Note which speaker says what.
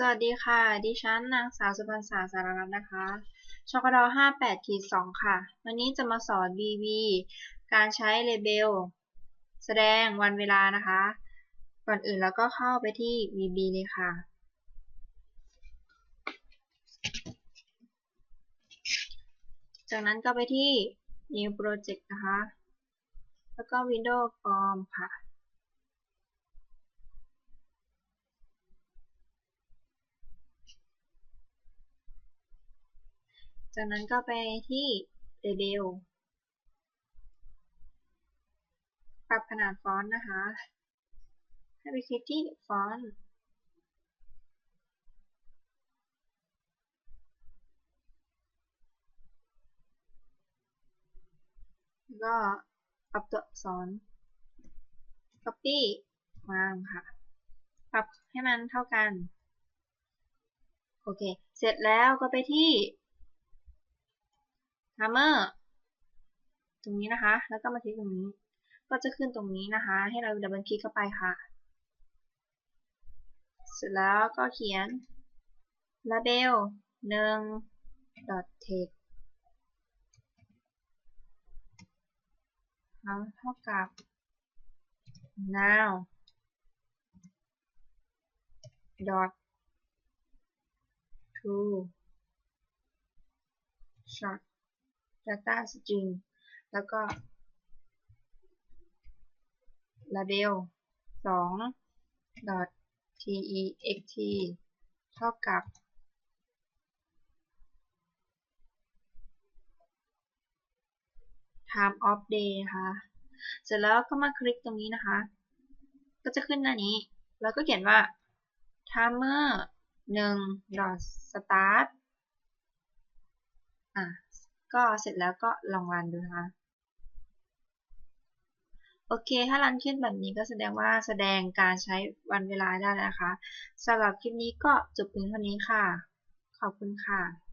Speaker 1: สวัสดีค่ะ ดิฉันนางสาวสุพรรณษาสารรัตน์นะคะชกด58ขีด2ค่ะ วันนี้จะมาสอน BB การใช้เลเบล แสดงวันเวลานะคะ ก่อนอื่นแล้วก็เข้าไปที่ VB เลยค่ะ จากนั้นก็ไปที่ New Project นะคะ แล้วก็ Windows Form ค่ะ จากนั้นก็ไปที่ Label ปรับขนาดฟอนต์นะคะ ให้ไปคลิกที่ฟอนต์ก็ปรับตัวอักษร copy วางค่ะ ปรับให้มันเท่ากัน โอเค เสร็จแล้วก็ไปที่ hammer ตรงนี้นะคะ แล้วก็มาคลิกตรงนี้ ก็จะขึ้นตรงนี้นะคะ ให้เราดับเบิลคลิกเข้าไปค่ะ เสร็จแล้วก็เขียน label 1 text เท่ากับ now dot to short data string แล้วก็ label 2 dot text เท่ากับ time of day นะคะเสร็จแล้วก็มาคลิกตรงนี้นะคะ ก็จะขึ้นหน้านี้ แล้วก็เขียนว่า timer 1 dot start อะ ก็เสร็จแล้วก็ลองรันดูนะคะโอเค ถ้ารันขึ้นแบบนี้ก็แสดงว่าแสดงการใช้วันเวลาได้นะคะสำหรับคลิปนี้ก็จบเพียงเท่านี้ค่ะ ขอบคุณค่ะ